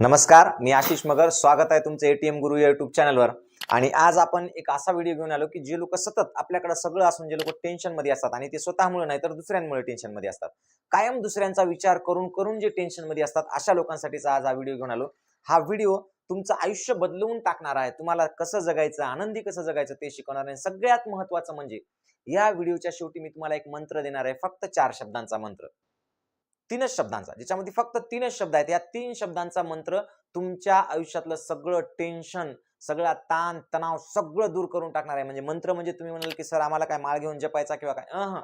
नमस्कार मी आशिष मगर. स्वागत आहे तुमचं एटीएम गुरु या युट्यूब चॅनलवर आणि आज आपण एक असा व्हिडिओ घेऊन आलो की जे लोक सतत आपल्याकडे सगळं असून जे लोक टेन्शनमध्ये असतात आणि ते स्वतःमुळे नाही तर दुसऱ्यांमुळे टेन्शनमध्ये असतात. कायम दुसऱ्यांचा विचार करून करून जे टेन्शनमध्ये असतात अशा लोकांसाठीचा आज हा व्हिडिओ घेऊन आलो. हा व्हिडिओ तुमचं आयुष्य बदलवून टाकणार आहे. तुम्हाला कसं जगायचं आनंदी कसं जगायचं ते शिकवणार आहे. सगळ्यात महत्वाचं म्हणजे या व्हिडिओच्या शेवटी मी तुम्हाला एक मंत्र देणार आहे. फक्त चार शब्दांचा मंत्र. तीनच शब्दांचा ज्याच्यामध्ये फक्त तीनच शब्द आहेत. या तीन शब्दांचा मंत्र तुमच्या आयुष्यातलं सगळं टेन्शन सगळा ताण तणाव सगळं दूर करून टाकणार आहे. म्हणजे मंत्र म्हणजे तुम्ही म्हणाल की सर आम्हाला काय माळ घेऊन जपायचा किंवा काय? अह.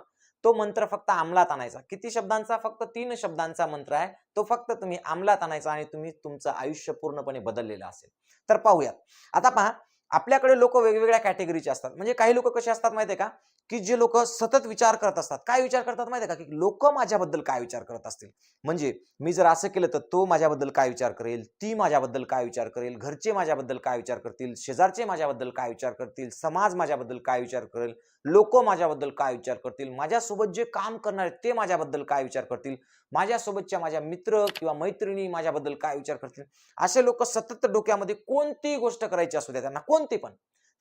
तो मंत्र फक्त अंमलात आणायचा. किती शब्दांचा? फक्त तीन शब्दांचा मंत्र आहे. तो फक्त तुम्ही अंमलात आणायचा आणि तुम्ही तुमचं आयुष्य पूर्णपणे बदललेलं असेल. तर पाहूयात. आता पहा आपल्याकडे लोक वेगवेगळ्या कॅटेगरीचे असतात. म्हणजे काही लोक कसे असतात माहितीये का? की जे लोक सतत विचार करत असतात काय विचार करतात माहितीये का की लोक माझ्याबद्दल काय विचार करत असतील म्हणजे मी जर असं केलं तर तो माझ्याबद्दल काय विचार करेल ती माझ्याबद्दल काय विचार करेल घरचे माझ्याबद्दल काय विचार करतील शेजारचे माझ्याबद्दल काय विचार करतील समाज माझ्याबद्दल काय विचार करेल लोक माझ्याबद्दल काय विचार करतील माझ्यासोबत जे काम करणार आहेत ते माझ्याबद्दल काय विचार करतील माझ्यासोबतच्या माझ्या मित्र किंवा मैत्रिणी माझ्याबद्दल काय विचार करतील असे लोक सतत डोक्यामध्ये कोणतीही गोष्ट करायची असू द्या त्यांना कोणती पण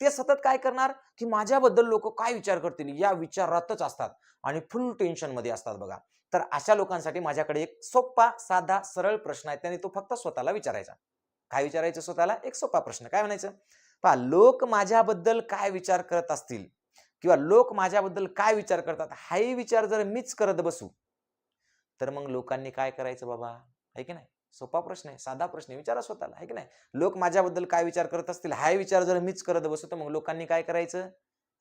ते सतत काय करणार? की माझ्याबद्दल लोक काय विचार करतील? या विचारातच असतात आणि फुल टेन्शनमध्ये असतात बघा. तर अशा लोकांसाठी माझ्याकडे एक सोपा साधा सरळ प्रश्न आहे. त्याने तो फक्त स्वतःला विचारायचा. काय विचारायचं स्वतःला? एक सोपा प्रश्न. काय म्हणायचं? पहा लोक माझ्याबद्दल काय विचार करत असतील किंवा लोक माझ्याबद्दल काय विचार करतात हाही विचार जर मीच करत बसू तर मग लोकांनी काय करायचं बाबा? आहे की नाही? सोपा प्रश्न आहे साधा प्रश्न आहे विचारा स्वतःला आहे की नाही? लोक माझ्याबद्दल काय विचार करत असतील हाय विचार जर मीच करत बसू तर मग लोकांनी काय करायचं?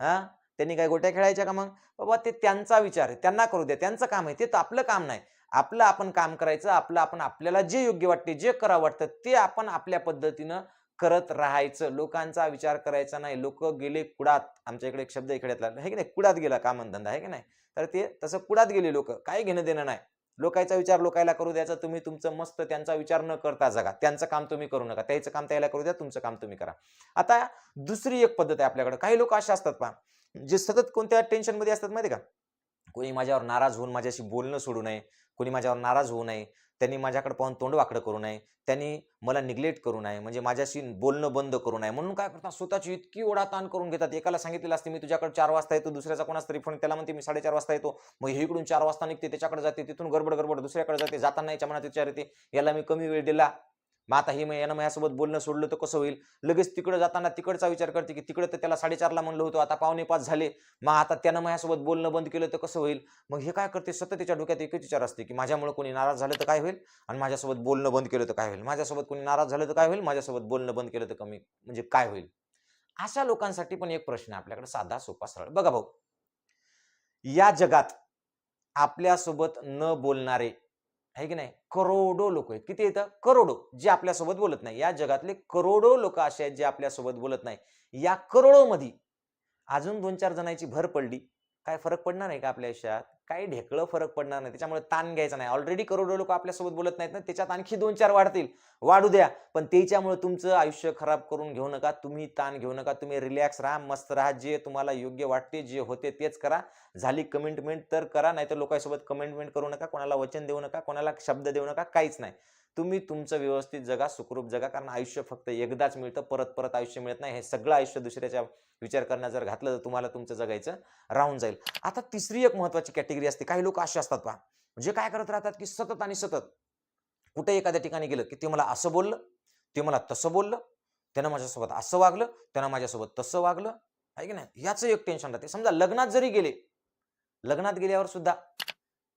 हा? त्यांनी काय गोट्या खेळायच्या का मग? बाबा ते त्यांचा विचार आहे त्यांना करू द्या त्यांचं काम आहे ते तर आपलं काम नाही. आपलं आपण काम करायचं आपलं आपण आपल्याला जे योग्य वाटते जे करावं वाटतं ते आपण आपल्या पद्धतीनं करत राहायचं. लोकांचा विचार करायचा नाही लोक गेले कुडात आमच्या इकडे एक शब्द इकडे आहे की नाही? कुडात गेला कामधंदा आहे की नाही? तर ते तसं कुडात गेले लोक काय घेणं देणं नाही. लोकांचा विचार लोकायला करू द्यायचा तुम्ही तुमचं मस्त त्यांचा विचार न करता जगा. त्यांचं काम तुम्ही करू नका. त्याचं काम त्याला करू द्या तुमचं काम तुम्ही करा. आता दुसरी एक पद्धत आहे आपल्याकडे. काही लोक असे असतात पहा जे सतत कोणत्या टेन्शनमध्ये असतात माहिती का? कोणी माझ्यावर नाराज होऊन माझ्याशी बोलणं सोडू नये. कोणी माझ्यावर नाराज होऊ नये. त्यांनी माझ्याकडे पाहून तोंड वाकडं करू नये. त्यांनी मला निग्लेक्ट करू नये. म्हणजे माझ्याशी बोलणं बंद करू नये. म्हणून काय करतात? स्वतःची इतकी ओढाताण करून घेतात. एकाला सांगितलेलं असते मी तुझ्याकडे चार वाजता येतो दुसऱ्याचा कोणाच तरी फोन त्याला म्हणते मी साडेचार वाजता येतो. मग हे इकडून चार वाजता निघते त्याच्याकडे जाते तिथून गडबड गडबड दुसऱ्याकडे जाते. जाताना याच्या मनात विचार येते याला मी कमी वेळ दिला. मग आता हे यानं माझ्यासोबत बोलणं सोडलं तर कसं होईल? लगेच तिकडे जाताना तिकडचा विचार करते की तिकडे तर त्याला साडेचारला म्हणलं होतं आता पावणे पाच झाले. मग आता त्यानं माझ्यासोबत बोलणं बंद केलं तर कसं होईल? मग हे काय करते? सतत त्याच्या डोक्यात एकच विचार असते की माझ्यामुळे कोणी नाराज झालं तर काय होईल? आणि माझ्यासोबत बोलणं बंद केलं तर काय होईल? माझ्यासोबत कोणी नाराज झालं तर काय होईल? माझ्यासोबत बोलणं बंद केलं तर कमी म्हणजे काय होईल? अशा लोकांसाठी पण एक प्रश्न आहे आपल्याकडे साधा सोपा सरळ. बघा भाऊ या जगात आपल्यासोबत न बोलणारे आहे की नाही? करोडो लोक आहेत. किती येतं? करोडो. जे आपल्यासोबत बोलत नाही. या जगातले करोडो लोक असे आहेत जे आपल्यासोबत बोलत नाही. या करोडोमध्ये अजून दोन चार जणांची भर पडली. काय फरक पडणार आहे का आपल्या आयुष्यात? काही ढेकळं फरक पडणार नाही. त्याच्यामुळे ताण घ्यायचा नाही. ऑलरेडी करोडो लोक आपल्यासोबत बोलत नाहीत ना त्याच्यात आणखी दोन चार वाढतील. वाढू द्या. पण त्याच्यामुळे तुमचं आयुष्य खराब करून घेऊ नका. तुम्ही ताण घेऊ नका. तुम्ही रिलॅक्स राहा मस्त राहा. जे तुम्हाला योग्य वाटते जे होते तेच करा. झाली कमिटमेंट तर करा. नाहीतर लोकांसोबत कमिटमेंट करू नका. कोणाला वचन देऊ नका. कोणाला शब्द देऊ नका. काहीच नाही. तुम्ही तुमचं व्यवस्थित जगा सुखरूप जगा कारण आयुष्य फक्त एकदाच मिळतं परत परत आयुष्य मिळत नाही. हे सगळं आयुष्य दुसऱ्याच्या विचार करण्यात जर घातलं तर तुम्हाला तुमचं जगायचं राहून जाईल. आता तिसरी एक महत्वाची कॅटेगरी असते. काही लोक असे असतात पहा. म्हणजे काय करत राहतात की सतत आणि सतत कुठे एखाद्या ठिकाणी गेलं की ते मला असं बोललं ते मला तसं बोललं त्यानं माझ्यासोबत असं वागलं त्यानं माझ्यासोबत तसं वागलं. आहे की नाही? याचं एक टेन्शन राहते. समजा लग्नात जरी गेले लग्नात गेल्यावर सुद्धा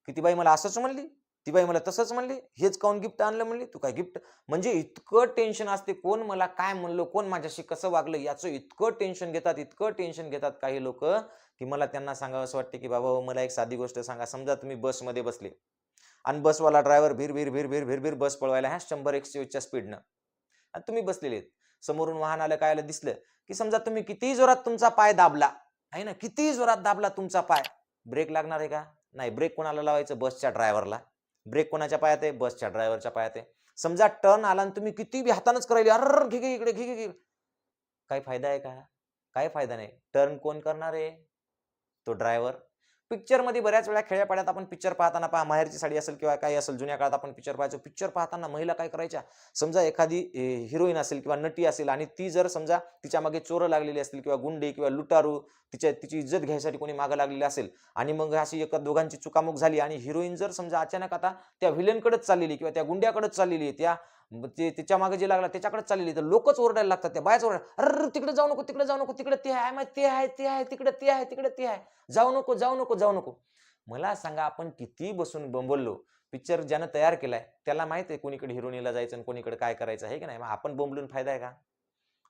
किती बाई मला असंच म्हणली ती बाई मला तसंच म्हणली हेच काऊन गिफ्ट आणलं म्हणली? तू काय गिफ्ट? म्हणजे इतकं टेन्शन असते कोण मला काय म्हणलं कोण माझ्याशी कसं वागलं याचं इतकं टेन्शन घेतात इतकं टेन्शन घेतात काही लोक की मला त्यांना सांगावं असं वाटते की बाबा मला एक साधी गोष्ट सांगा. समजा तुम्ही बसमध्ये बसले आणि बसवाला ड्रायव्हर भीर भीर भीर भीर भीर भीर बस पळवायला ह्या शंभर एकशे वीसच्या स्पीडनं. आणि तुम्ही बसलेले आहेत. समोरून वाहन आलं काय आलं दिसलं की समजा तुम्ही कितीही जोरात तुमचा पाय दाबला. आहे ना? कितीही जोरात दाबला तुमचा पाय. ब्रेक लागणार आहे का? नाही ब्रेक कोणाला लावायचं? बसच्या ड्रायव्हरला. ब्रेक कोणाच्या पायात आहे? बसच्या ड्रायव्हरच्या पायात आहे. समजा टर्न आला आणि तुम्ही किती बी हातानच करायली अर घे घे इकडे घे घे घे. फायदा आहे का? काय फायदा नाही. टर्न कोण करणार आहे? तो ड्रायव्हर. पिक्चरमध्ये बऱ्याच वेळा खेड्यापाड्यात आपण पिक्चर पाहताना पहा माहेरची साडी असेल किंवा काही असेल जुन्या काळात आपण पिक्चर पाहायचो. पिक्चर पाहताना महिला काय करायच्या? समजा एखादी हिरोईन असेल किंवा नटी असेल आणि ती जर समजा तिच्यामागे चोरं लागलेली असतील किंवा गुंडे किंवा लुटारू तिच्या तिची इज्जत घ्यायसाठी कोणी मागं लागलेली असेल आणि मग अशी एका दोघांची चुकामुक झाली आणि हिरोईन जर समजा अचानक आता त्या व्हिलनकडेच चाललेली किंवा त्या गुंड्याकडेच चाललेली त्या ते तिच्यामागे जे लागला त्याच्याकडे चाललेली तर लोकच ओरडायला लागतात त्या बायच ओरडा अर तिकडे जाऊ नको तिकडे जाऊ नको तिकडे ते आहे मग ते आहे ते आहे तिकडे ते आहे तिकडे ते आहे. जाऊ नको जाऊ नको जाऊ नको. मला सांगा आपण किती बसून बोंबललो पिक्चर ज्यानं तयार केलाय त्याला माहीत आहे कोणीकडे हिरोनीला जायचं आणि कोणीकडे काय करायचं आहे की नाही? मग आपण बोंबलून फायदा आहे का?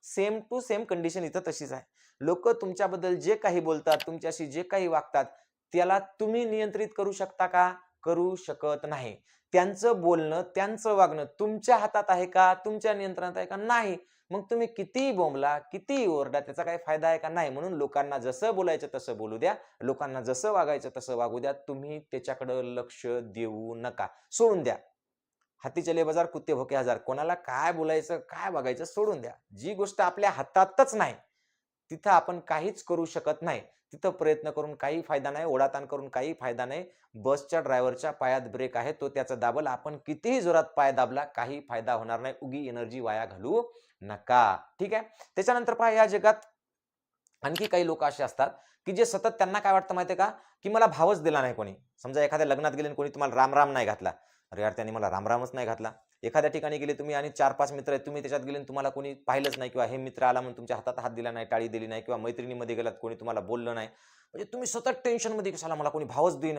सेम टू सेम कंडिशन इथं तशीच आहे. लोक तुमच्याबद्दल जे काही बोलतात तुमच्याशी जे काही वागतात त्याला तुम्ही नियंत्रित करू शकता का? करू शकत नाही. त्यांचं बोलणं त्यांचं वागणं तुमच्या हातात आहे का? तुमच्या नियंत्रणात आहे का? नाही. मग तुम्ही कितीही बोंबला कितीही ओरडा त्याचा काही फायदा आहे का? नाही. म्हणून लोकांना जसं बोलायचं तसं बोलू द्या. लोकांना जसं वागायचं तसं वागू द्या. तुम्ही त्याच्याकडं लक्ष देऊ नका. सोडून द्या. हाती चले बाजार कुत्ते भोके हजार. कोणाला काय बोलायचं काय वागायचं सोडून द्या. जी गोष्ट आपल्या हातातच नाही. तिथं आपण काहीच करू शकत नाही. तिथं प्रयत्न करून काही फायदा नाही ओढाताण करून काही फायदा नाही. बसच्या ड्रायव्हरच्या पायात ब्रेक आहे तो त्याचा दाबल. आपण कितीही जोरात पाय दाबला काही फायदा होणार नाही. उगी एनर्जी वाया घालू नका. ठीक आहे? त्याच्यानंतर पहा या जगात आणखी काही लोक असे असतात की जे सतत त्यांना काय वाटतं माहिती का? की मला भावच दिला नाही कोणी. समजा एखाद्या लग्नात गेले आणि कोणी तुम्हाला राम राम नाही घातला. अरे यार त्याने मला रामरामच नाही घातला. एखाद्या ठिकाणी गेले तुम्ही आणि चार पाच मित्र आहेत तुम्ही त्याच्यात गेले तुम्हाला कोणी पाहिलंच नाही किंवा हे मित्र आला म्हणून तुमच्या हातात हात दिला नाही टाळी दिली नाही किंवा मैत्रिणीमध्ये गेलात कोणी तुम्हाला बोललं नाही. म्हणजे तुम्ही सतत टेन्शनमध्ये कशाला मला कोणी भावच देईन?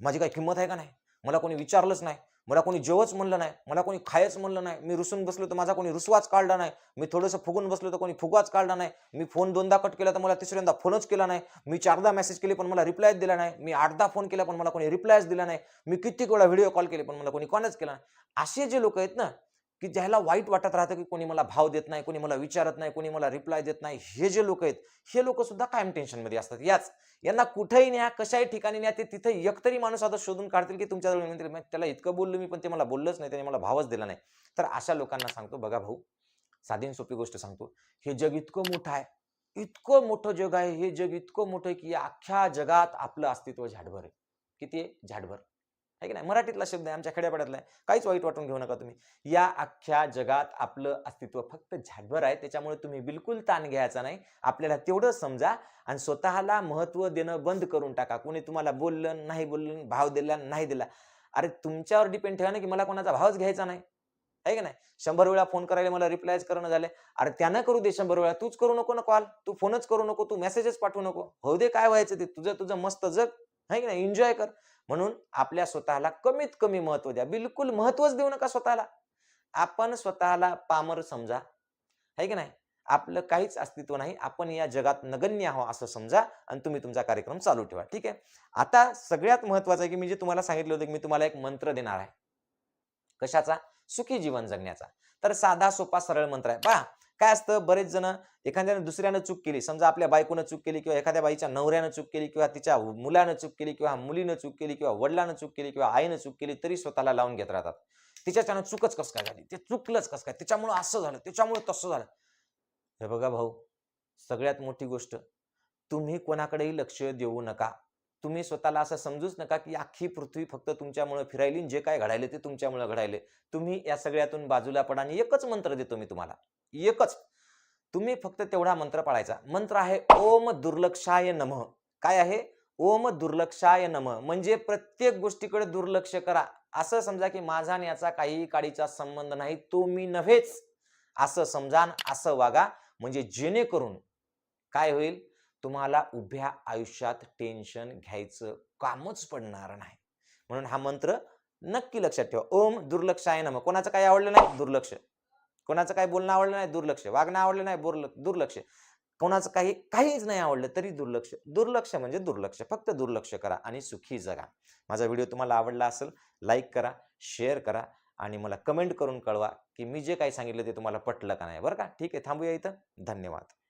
माझी काही किंमत आहे का नाही? मला कोणी विचारलंच नाही मला कोणी जेवच म्हणलं नाही मला कोणी खायच म्हणलं नाही मी रुसून बसलो तर माझा कोणी रुसवाच काढला नाही मी थोडंसं फुगून बसलो तर कोणी फुगवाच काढला नाही मी फोन दोनदा कट केला तर मला तिसऱ्यांदा फोनच केला नाही मी चारदा मेसेज केले पण मला रिप्लायच दिला नाही मी आठदा फोन केला पण मला कोणी रिप्लायच दिला नाही मी कित्येक वेळा व्हिडिओ कॉल केले पण मला कोणी कॉलच केला नाही. असे जे लोक आहेत ना की ज्याला वाईट वाटत राहतं की कोणी मला भाव देत नाही कोणी मला विचारत नाही कोणी मला रिप्लाय देत नाही हे जे लोक आहेत हे लोक सुद्धा कायम टेन्शनमध्ये असतात. याच यांना कुठेही न्या कशाही ठिकाणी न्या ते तिथे एकतरी माणूस आता शोधून काढतील की तुमच्याजवळ म्हणतील, त्याला इतकं बोललो मी पण ते मला बोललंच नाही त्याने मला भावच दिला नाही. तर अशा लोकांना सांगतो बघा भाऊ साधी आणि सोपी गोष्ट सांगतो. हे जग इतकं मोठं आहे इतकं मोठं जग आहे हे जग इतकं मोठं आहे की या अख्ख्या जगात आपलं अस्तित्व झाडभर आहे. किती आहे? झाडभर. आहे की नाही? मराठीतला शब्द आहे आमच्या खेड्यापाड्यातला आहे. काहीच वाईट वाटून घेऊ नका तुम्ही. या अख्ख्या जगात आपलं अस्तित्व फक्त झाडभर आहे. त्याच्यामुळे तुम्ही बिलकुल ताण घ्यायचा नाही. आपल्याला तेवढं समजा आणि स्वतःला महत्त्व देणं बंद करून टाका. कोणी तुम्हाला बोललं नाही बोललं भाव दिला नाही दिला. अरे तुमच्यावर डिपेंड ठेवा ना की मला कोणाचा भावच घ्यायचा नाही. आहे का नाही? शंभर वेळा फोन करायला मला रिप्लायच करणं झाले अरे त्यानं करू दे शंभर वेळा. तूच करू नको ना कॉल तू फोनच करू नको. तू मेसेजेस पाठवू नको. हो दे काय व्हायचं ते? तुझं तुझं मस्त जग. आहे की नाही? एन्जॉय कर. म्हणून आपल्या स्वतःला कमीत कमी महत्त्व द्या. बिलकुल महत्वच देऊ नका स्वतःला. आपण स्वतःला पामर समजा. आहे की नाही? आपलं काहीच अस्तित्व नाही. आपण या जगात नगण्य आहो असं समजा आणि तुम्ही तुमचा कार्यक्रम चालू ठेवा. ठीक आहे? आता सगळ्यात महत्वाचं आहे की मी जे तुम्हाला सांगितलं होतं की मी तुम्हाला एक मंत्र देणार आहे. कशाचा? सुखी जीवन जगण्याचा. तर साधा सोपा सरळ मंत्र आहे. पहा. काय असतं? बरेच जण एखाद्याने दुसऱ्यानं चूक केली. समजा आपल्या बायकोनं चूक केली किंवा एखाद्या बाईच्या नवऱ्यानं चूक केली किंवा तिच्या मुलानं चूक केली किंवा मुलीनं चूक केली किंवा वडिलानं चूक केली किंवा आईनं चूक केली तरी स्वतःला लावून घेत राहतात. तिच्याच्यानं चूकच कस काय झाली? ते चुकलंच कस काय? त्याच्यामुळं असं झालं त्याच्यामुळे तसं झालं. हे बघा भाऊ सगळ्यात मोठी गोष्ट तुम्ही कोणाकडेही लक्ष देऊ नका. तुम्ही स्वतःला असं समजूच नका की अख्खी पृथ्वी फक्त तुमच्यामुळे फिरायली जे काय घडायले ते तुमच्यामुळे घडायले. तुम्ही या सगळ्यातून बाजूला पडा आणि एकच मंत्र देतो मी तुम्हाला. एकच. तुम्ही फक्त तेवढा मंत्र पाळायचा. मंत्र आहे ओम दुर्लक्षाय नम. काय आहे? ओम दुर्लक्षाय नम. म्हणजे प्रत्येक गोष्टीकडे दुर्लक्ष करा. असं समजा की माझा आणि याचा काही काळीचा संबंध नाही तो मी नव्हेच. असं समजा असं वागा. म्हणजे जेणेकरून काय होईल? तुम्हाला उभ्या आयुष्यात टेन्शन घ्यायचं कामच पडणार नाही. म्हणून हा मंत्र नक्की लक्षात ठेवा. ओम दुर्लक्ष आहे ना मग कोणाचं काही आवडलं नाही? दुर्लक्ष. कोणाचं काही बोलणं आवडलं नाही? दुर्लक्ष. वागणं आवडलं नाही? बोरल दुर्लक्ष. कोणाचं काही काहीच नाही आवडलं तरी दुर्लक्ष. दुर्लक्ष म्हणजे दुर्लक्ष. फक्त दुर्लक्ष करा आणि सुखी जगा. माझा व्हिडिओ तुम्हाला आवडला असेल लाईक करा शेअर करा आणि मला कमेंट करून कळवा की मी जे काही सांगितलं ते तुम्हाला पटलं का नाही. बरं का? ठीक आहे. थांबूया इथं. धन्यवाद.